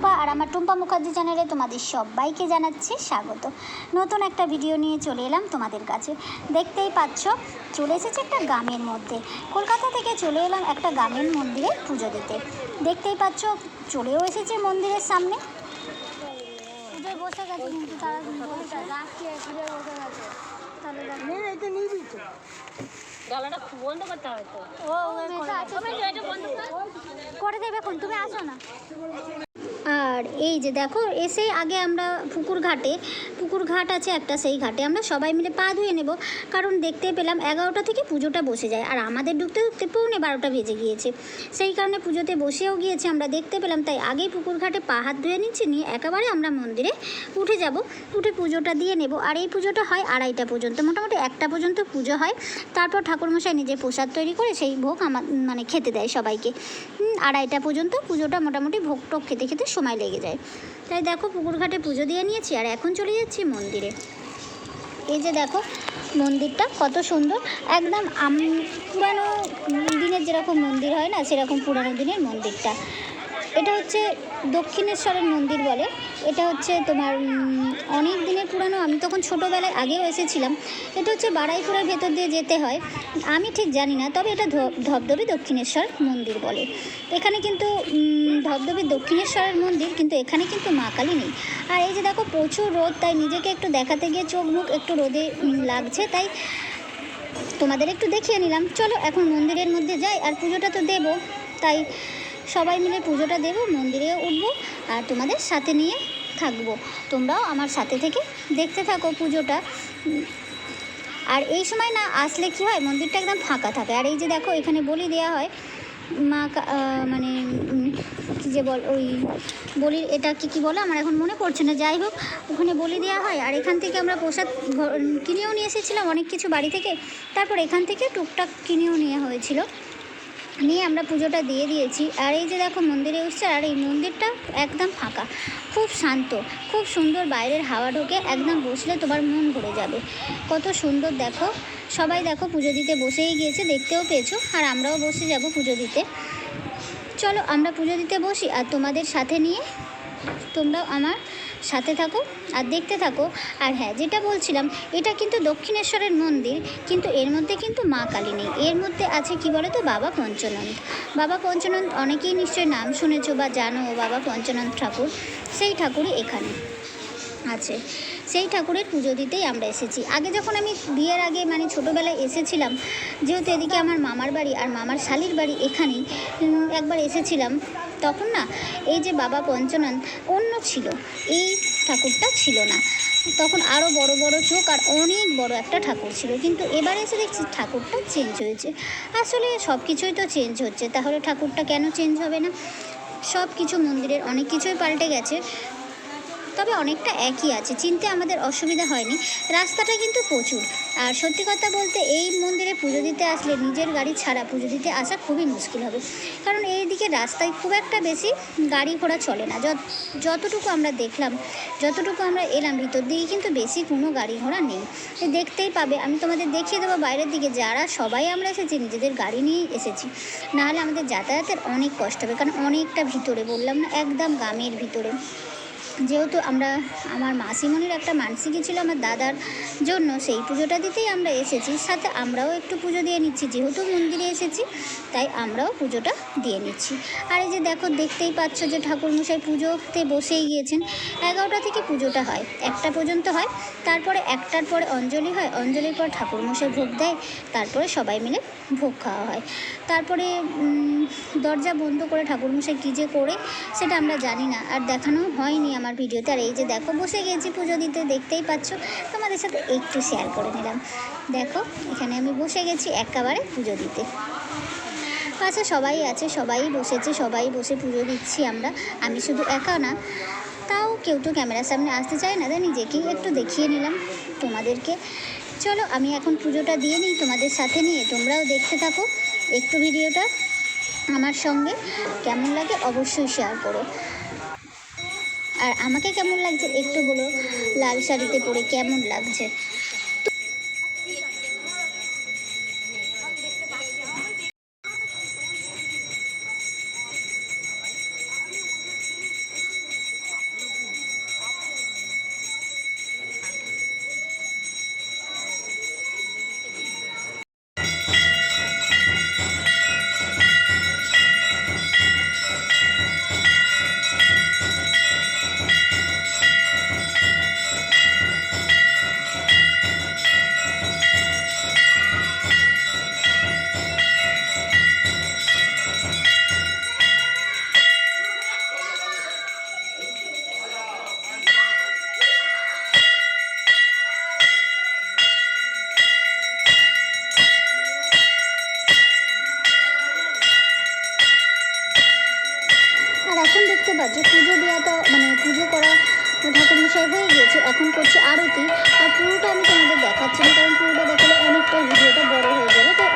টুম্পা আর আমার টুম্পা মুখার্জি চ্যানেলে তোমাদের সবাইকে জানাচ্ছি স্বাগত। নতুন একটা ভিডিও নিয়ে চলে এলাম তোমাদের কাছে। দেখতেই পাচ্ছ চলে এসেছে একটা গ্রামের মধ্যে। কলকাতা থেকে চলে এলাম একটা গ্রামের মন্দিরে পুজো দিতে। দেখতেই পাচ্ছ চলেও এসেছে মন্দিরের সামনে। পুজোয় বসে গেছে কিন্তু তারা বন্ধ করতে হবে তো। ও বন্ধ করে দেবে এখন তুমি আসো না। আর এই যে দেখো এসে আগে আমরা পুকুর ঘাটে পুকুর ঘাট আছে একটা, সেই ঘাটে। আমরা সবাই মিলে পা ধুয়ে নেব। কারণ দেখতে পেলাম এগারোটা থেকে পুজোটা বসে যায়। আর আমাদের ঢুকতে ঢুকতে পৌনে বারোটা বেজে গিয়েছে। সেই কারণে পুজোতে বসেও গিয়েছে আমরা, দেখতে পেলাম। তাই আগেই পুকুর ঘাটে পা হাত ধুয়ে নিচ্ছি, নিয়ে একেবারে আমরা মন্দিরে উঠে যাব। উঠে পুজোটা দিয়ে নেব। আর এই পুজোটা হয় আড়াইটা পর্যন্ত। মোটামুটি একটা পর্যন্ত পুজো হয়। তারপর ঠাকুরমশাই নিজে প্রসাদ তৈরি করে সেই ভোগ আমার মানে খেতে দেয় সবাইকে। আড়াইটা পর্যন্ত পুজোটা মোটামুটি ভোগ টোক খেতে খেতে সময় লেগে যায়। তাই দেখো পুকুর ঘাটে পুজো দিয়ে নিয়েছি আর এখন চলে যাচ্ছি মন্দিরে। এই যে দেখো মন্দিরটা কত সুন্দর। একদম আম পুরানো দিনের যেরকম মন্দির হয় না, সেরকম পুরানো দিনের মন্দিরটা। এটা হচ্ছে দক্ষিণেশ্বরের মন্দির বলে। এটা হচ্ছে তোমার অনেক দিনের পুরানো। আমি তখন ছোটোবেলায় আগেও এসেছিলাম। এটা হচ্ছে বাড়াইপুরের ভেতর দিয়ে যেতে হয়। আমি ঠিক জানি না, তবে এটা ধবধবে দক্ষিণেশ্বর মন্দির বলে। এখানে কিন্তু ধবধবে দক্ষিণেশ্বরের মন্দির, কিন্তু এখানে কিন্তু মা কালী নেই। আর এই যে দেখো, প্রচুর রোদ, তাই নিজেকে একটু দেখাতে গিয়ে চোখ মুখ একটু রোদে লাগছে, তাই তোমাদের একটু দেখিয়ে নিলাম। চলো এখন মন্দিরের মধ্যে যাই, আর পুজোটা তো দেবো, তাই সবাই মিলে পুজোটা দেবো মন্দিরে উঠবো আর তোমাদের সাথে নিয়ে থাকব। তোমরাও আমার সাথে থেকে দেখতে থাকো পুজোটা। আর এই সময় না আসলে কি হয়, মন্দিরটা একদম ফাঁকা থাকে। আর এই যে দেখো, এখানে বলি দেওয়া হয়, মা মানে কি যে বল, ওই বলির, এটা কি কি বলে? আমার এখন মনে পড়ছে না। যাই হোক, ওখানে বলি দেওয়া হয়। আর এখান থেকে আমরা প্রসাদ কিনেও নিয়ে এসেছিলাম অনেক কিছু বাড়ি থেকে। তারপর এখান থেকে টুকটাক কিনেও নেওয়া হয়েছিল। নিয়ে আমরা পুজোটা দিয়ে দিয়েছি। আর এই যে দেখো মন্দিরে উঠছে আর এই মন্দিরটা একদম ফাঁকা, খুব শান্ত, খুব সুন্দর বাইরের হাওয়া ঢোকে, একদম বসলে তোমার মন ভরে যাবে। কত সুন্দর দেখো, সবাই দেখো পুজো দিতে বসেই গিয়েছে, দেখতেও পেয়েছ, আর আমরাও বসে যাব পুজো দিতে। চলো আমরা পুজো দিতে বসি, আর তোমাদের সাথে নিয়ে তোমরাও আমার সাথে থাকো আর দেখতে থাকো। আর হ্যাঁ যেটা বলছিলাম, এটা কিন্তু দক্ষিণেশ্বরের মন্দির, কিন্তু এর মধ্যে কিন্তু মা কালী নেই। এর মধ্যে আছে কি বলো তো বাবা পঞ্চনন্দ। বাবা পঞ্চনন্দ অনেকেই নিশ্চয়ই নাম শুনেছো বা জানো বাবা পঞ্চনন্দ ঠাকুর। সেই ঠাকুরই এখানে আছে। সেই ঠাকুরের পুজো দিতেই আমরা এসেছি। আগে যখন আমি বিয়ের আগে মানে ছোটোবেলায় এসেছিলাম, যেহেতু এদিকে আমার মামার বাড়ি আর মামার শালির বাড়ি এখানেই একবার এসেছিলাম। তখন না এই যে বাবা পঞ্চনন অন্য ছিল, এই ঠাকুরটা ছিল না। তখন আরও বড় বড় চোখ আর অনেক বড় একটা ঠাকুর ছিল, কিন্তু এবারে এসে দেখছি ঠাকুরটা চেঞ্জ হয়েছে। আসলে সব কিছুই তো চেঞ্জ হচ্ছে, তাহলে ঠাকুরটা কেন চেঞ্জ হবে না? সব কিছু মন্দিরের অনেক কিছুই পাল্টে গেছে। তবে অনেকটা একই আছে। চিনতে আমাদের অসুবিধা হয়নি। রাস্তাটা কিন্তু প্রচুর। আর সত্যি কথা বলতে এই মন্দিরে পুজো দিতে আসলে নিজের গাড়ি ছাড়া পুজো দিতে আসা খুবই মুশকিল হবে। কারণ এই দিকে রাস্তায় খুব একটা বেশি গাড়ি ঘোড়া চলে না। যত, যতটুকু আমরা দেখলাম, যতটুকু আমরা এলাম ভিতর দিকে কিন্তু বেশি কোনো গাড়ি ঘোড়া নেই। দেখতেই পাবে। আমি তোমাদের দেখিয়ে দেবো বাইরের দিকে। যারা সবাই আমরা এসেছি, নিজেদের গাড়ি নিয়েই এসেছি, নাহলে আমাদের যাতায়াতের অনেক কষ্ট হবে। কারণ অনেকটা ভিতরে বললাম না, একদম গ্রামের ভিতরে। যেহেতু আমরা, আমার মাসিমণির একটা মানসিকই ছিল আমার দাদার জন্য, সেই পুজোটা দিতেই আমরা এসেছি। সাথে আমরাও একটু পুজো দিয়ে নিচ্ছি, যেহেতু মন্দিরে এসেছি, তাই আমরাও পুজোটা দিয়ে নিচ্ছি। আর এই যে দেখো, দেখতেই পাচ্ছ যে ঠাকুরমশাই পুজোতে বসেই গিয়েছেন। এগারোটা থেকে পুজোটা হয়, একটা পর্যন্ত হয়। তারপরে একটার পরে অঞ্জলি হয়, অঞ্জলির পর ঠাকুরমশাই ভোগ দেয়, তারপরে সবাই মিলে ভোগ খাওয়া হয়। তারপরে দরজা বন্ধ করে ঠাকুরমশাই কী যে করে, সেটা আমরা জানি না। আর দেখানো হয়নি আমার ভিডিওতে। আর এই যে দেখো, বসে গেছি পুজো দিতে, দেখতেই পাচ্ছ। তোমাদের সাথে একটু শেয়ার করে নিলাম। দেখো, এখানে আমি বসে গেছি একেবারে পুজো দিতে। আচ্ছা সবাই আছে, সবাই বসেছে, সবাই বসে পুজো দিচ্ছি আমরা। আমি শুধু একা না, তাও কেউ তো ক্যামেরার সামনে আসতে চায় না, তাই নিজেকেই একটু দেখিয়ে নিলাম তোমাদেরকে। চলো, আমি এখন পুজোটা দিয়ে নিই তোমাদের সাথে নিয়ে। তোমরাও দেখতে থাকো একটু ভিডিওটা আমার সঙ্গে। কেমন লাগে অবশ্যই শেয়ার করো। আর আমাকে কেমন লাগছে? একটু বলো লাল শাড়িতে পরে কেমন লাগছে? মশাই হয়ে গিয়েছে, এখন করছে আরতি। আর পুরোটা আমি তোমাদের দেখাচ্ছি না, কারণ পুরোটা দেখালে অনেকটা ভিডিওটা বড় হয়ে যাবে, তাই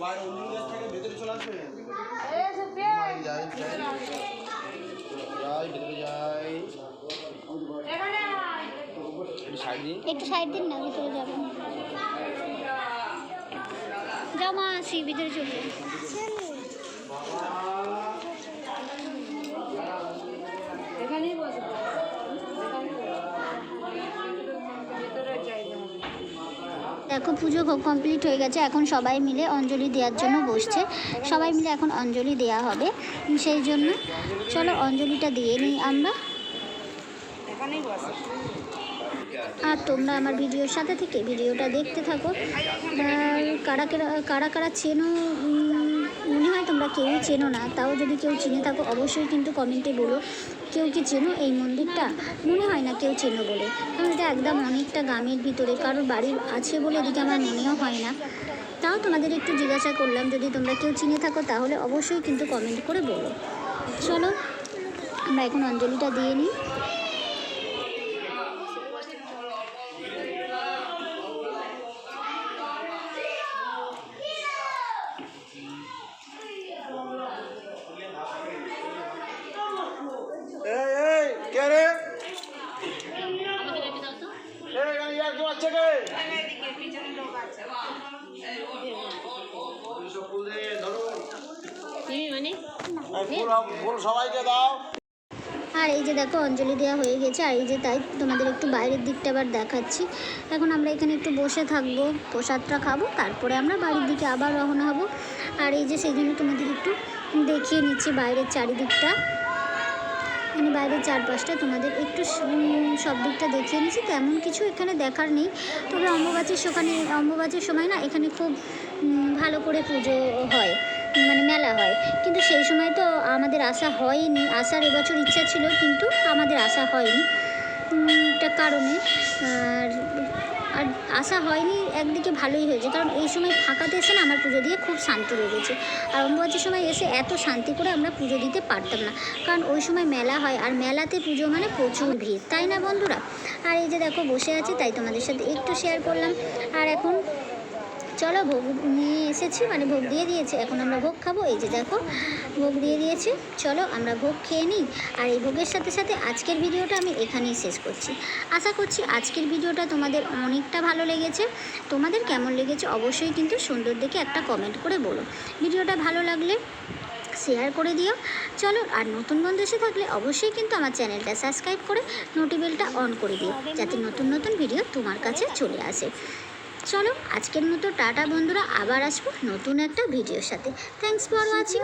বাইরে অন্য গ্যাস থাকে ভেতরে চলে আসবে? যাই যাই। যাই ভেতরে যাই। একটু সাইড দিন। একটু সাইড দিন না ভিতরে যাবে না। আসি ভিতরে চলে এখানেই বসো দেখো, পুজো কমপ্লিট হয়ে গেছে। এখন সবাই মিলে অঞ্জলি দেওয়ার জন্য বসছে। সবাই মিলে এখন অঞ্জলি দেওয়া হবে। সেই জন্য চলো অঞ্জলিটা দিয়ে নিই আমরা। আর তোমরা আমার ভিডিওর সাথে থেকে ভিডিওটা দেখতে থাকো। কারা কারা কারা কারা চেনো মনে হয় তোমরা কেউই চেনো না। তাও যদি কেউ চিনে থাকো, অবশ্যই কিন্তু কমেন্টে বলো। কেউ কি চেনো এই মন্দিরটা? মনে হয় না কেউ চেনো বলে। কারণ এটা একদম অনেকটা গ্রামের ভিতরে, কারোর বাড়ির আছে বলে এদিকে আমার মনেও হয় না। তাও তোমাদের একটু জিজ্ঞাসা করলাম, যদি তোমরা কেউ চিনে থাকো তাহলে অবশ্যই কিন্তু কমেন্ট করে বলো। চলো, আমরা এখন অঞ্জলিটা দিয়ে নিই এই এই কে রে এই এখানে ইয়ার কেউ আছে কে সব ফুল দিয়ে ধরো সবাইকে দাও। আর এই যে দেখো অঞ্জলি দেওয়া হয়ে গেছে আর এই যে তাই তোমাদের একটু বাইরের দিকটা আবার দেখাচ্ছি। এখন আমরা এখানে একটু বসে থাকব প্রসাদটা খাব তারপরে আমরা বাড়ির দিকে আবার রওনা হব। আর এই যে সেই জন্য তোমাদের একটু দেখিয়ে নিচ্ছি বাইরের চারিদিকটা। মানে বাইরের চারপাশটা তোমাদের একটু সব দিকটা দেখিয়ে নিচ্ছি। তেমন কিছু এখানে দেখার নেই। তবে অম্বুবাচীর সেখানে অম্বুবাচীর সময় না এখানে খুব ভালো করে পুজো হয়। মানে মেলা হয়। কিন্তু সেই সময় তো আমাদের আসা হয়নি। আসার এবছর ইচ্ছা ছিল, কিন্তু আমাদের আসা হয়নি। একটা কারণে। আর আর আসা হয়নি একদিকে ভালোই হয়েছে। কারণ এই সময় ফাঁকাতে এসে না আমার পুজো দিয়ে খুব শান্তি লেগেছে। আর অম্বুবাচীর সময় এসে এত শান্তি করে আমরা পুজো দিতে পারতাম না। কারণ ওই সময় মেলা হয়, আর মেলাতে পুজো মানে প্রচুর ভিড়। তাই না বন্ধুরা? আর এই যে দেখো, বসে আছি, তাই তোমাদের সাথে একটু শেয়ার করলাম। আর এখন চলো ভোগ নিয়ে এসেছি মানে ভোগ দিয়ে দিয়েছে। এখন আমরা ভোগ খাব। এই যে দেখো, ভোগ দিয়ে দিয়েছে। চলো আমরা ভোগ খেয়ে নিই। আর এই ভোগের সাথে সাথে আজকের ভিডিওটা আমি এখানেই শেষ করছি। আশা করছি আজকের ভিডিওটা তোমাদের অনেকটা ভালো লেগেছে। তোমাদের কেমন লেগেছে অবশ্যই কিন্তু সুন্দর দেখে একটা কমেন্ট করে বলো। ভিডিওটা ভালো লাগলে শেয়ার করে দিও। চলো, আর নতুন বন্ধু এসে থাকলে অবশ্যই কিন্তু আমার চ্যানেলটা সাবস্ক্রাইব করে নোটিবেলটা অন করে দিও। যাতে নতুন নতুন ভিডিও তোমার কাছে চলে আসে। চলো আজকের মতো টাটা বন্ধুরা আবার আসব নতুন একটা ভিডিওর সাথে। Thanks for watching